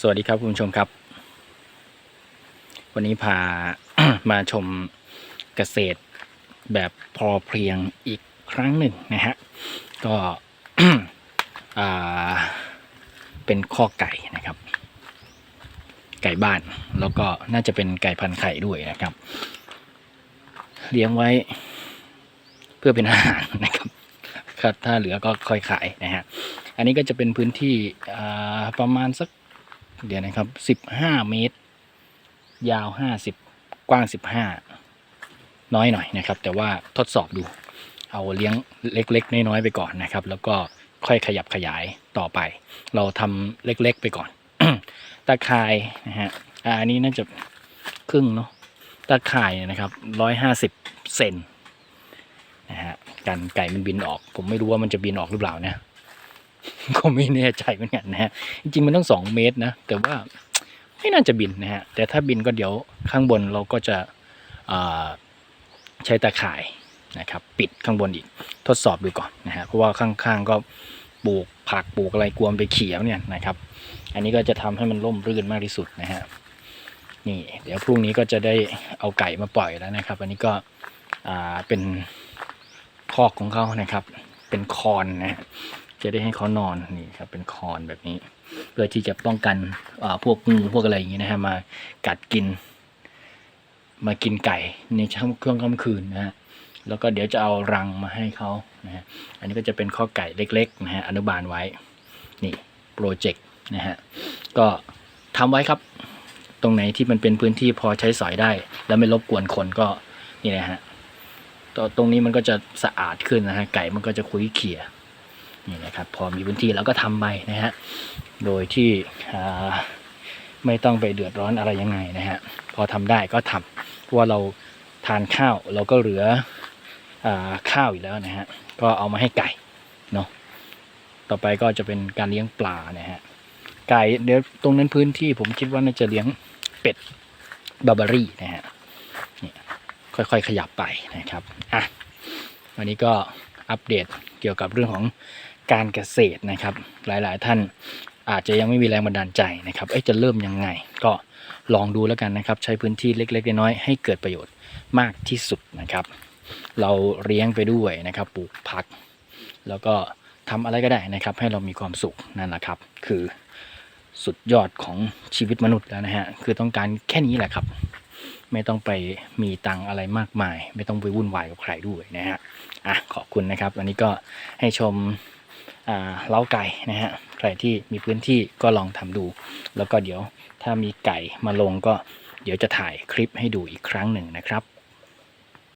สวัสดีครับคุณผู้ชมครับ วันนี้พามาชมเกษตรแบบพอเพียงอีกครั้งหนึ่งนะฮะ ก็เป็นข้อไก่นะครับ ไก่บ้านแล้วก็น่าจะเป็นไก่พันไข่ด้วยนะครับ เลี้ยงไว้เพื่อเป็นอาหารนะครับครับถ้าเหลือก็ค่อยขายนะฮะ อันนี้ก็จะเป็นพื้นที่ประมาณสัก เดี๋ยวนะครับสิบห้าเมตร ยาวห้าสิบกว้างสิบห้าน้อยหน่อยนะครับ แต่ว่าทดสอบดู เอาเลี้ยงเล็ก ๆ น้อยๆไปก่อนนะครับ แล้วก็ค่อยขยับขยายต่อไป เราทำเล็ก ๆ ไปก่อน ตาข่ายนะฮะอันนี้น่าจะครึ่งเนาะตาข่ายเนี่ยนะครับร้อยห้าสิบเซนนะฮะกันไก่มันบินออก ผมไม่รู้ว่ามันจะบินออกหรือเปล่านะ ก็ไม่แน่ใจเหมือนกันนะฮะจริงๆมันต้องสองเมตรนะ แต่ว่าไม่น่าจะบินนะฮะแต่ถ้าบินก็เดี๋ยวข้างบนเราก็จะใช้ตาข่ายนะครับ ปิดข้างบนอีกทดสอบดูก่อนนะฮะเพราะว่าข้างๆก็ปลูกผักปลูกอะไรกวมนไปเขียวเนี่ยนะครับ อันนี้ก็จะทำให้มันร่มรื่นมากที่สุดนะฮะนี่เดี๋ยวพรุ่งนี้ก็จะได้เอาไก่มาปล่อยแล้วนะครับ อันนี้ก็เป็นคอกของเขานะครับ เป็นคอนนะ จะได้ให้เขานอนนี่ครับเป็นคอนแบบนี้ เพื่อที่จะป้องกันพวกงูพวกอะไรอย่างนี้นะฮะมากัดกิน มากินไก่ในช่วงช่วงค่ำคืนนะฮะแล้วก็เดี๋ยวจะเอารังมาให้เขานะฮะอันนี้ก็จะเป็นข้อไก่เล็กๆนะฮะอนุบาลไว้นี่โปรเจกต์นะฮะก็ทำไว้ครับ ตรงไหนที่มันเป็นพื้นที่พอใช้สอยได้ แล้วไม่รบกวนคนก็นี่นะฮะตตรงนี้มันก็จะสะอาดขึ้นนะฮะไก่มันก็จะคุยเขี่ย นี่นะครับพอมีพื้นที่เราก็ทำไปนะฮะโดยที่ไม่ต้องไปเดือดร้อนอะไรยังไงนะฮะพอทำได้ก็ทำเพราะว่าเราทานข้าวเราก็เหลืออข้าวอยู่แล้วนะฮะก็เอามาให้ไก่เนาะต่อไปก็จะเป็นการเลี้ยงปลานะฮะไก่เดี๋ยวตรงนั้นพื้นที่ผมคิดว่าน่าจะเลี้ยงเป็ดบาร์บารี่นะฮะนี่ค่อยๆขยับไปนะครับอะวันนี้ก็อัปเดต เกี่ยวกับเรื่องของการเกษตรนะครับ หลายๆ ท่านอาจจะยังไม่มีแรงบันดาลใจนะครับจะเริ่มยังไง ก็ลองดูแล้วกันนะครับ ใช้พื้นที่เล็กๆน้อยๆให้เกิดประโยชน์มากที่สุดนะครับ เราเลี้ยงไปด้วยนะครับปลูกผัก แล้วก็ทำอะไรก็ได้นะครับ ให้เรามีความสุขนั่นแหละครับ คือสุดยอดของชีวิตมนุษย์แล้วนะฮะคือต้องการแค่นี้แหละครับ ไม่ต้องไปมีตังอะไรมากมาย ไม่ต้องไปวุ่นวายกับใครด้วยนะฮะอะขอบคุณนะครับ วันนี้ก็ให้ชมเล้าไก่นะฮะใครที่มีพื้นที่ก็ลองทำดู แล้วก็เดี๋ยวถ้ามีไก่มาลงก็เดี๋ยวจะถ่ายคลิปให้ดูอีกครั้งหนึ่งนะครับ